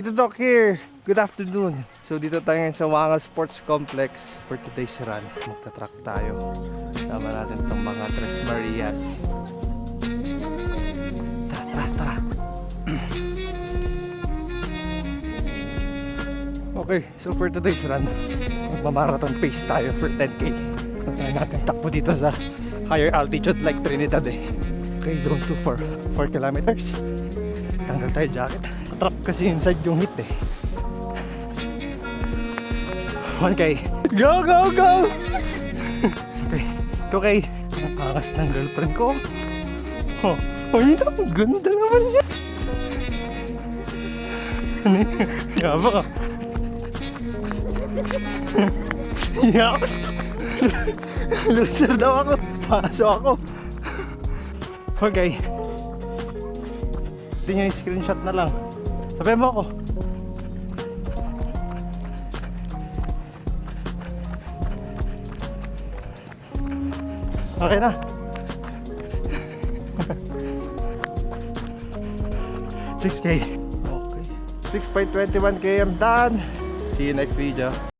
Dito Doc here. Good afternoon. So dito tayo sa Wangal Sports Complex for today's run. Magta-track tayo. Sama natin itong mga Tres Marias. Tara, tara, tara. okay, so for today's run, magmamarathon pace tayo for 10k. Try natin takbo dito sa higher altitude like Trinidad eh. Okay, zone 2 for 4 kilometers. Tanggal tayo jacket. Trap kasi inside yung hit eh. 1K. Go, go, go! okay. 2K. Nakakas ng girlfriend ko. Oh, ay, ang ganda naman niya. Yun? Yaba ka. Yak. Loser daw ako. Paso ako. 4K. Hindi nyo screenshot na lang. Sabi mo ako. Okay na. Six K. Okay. 6.21 km done. See you next video.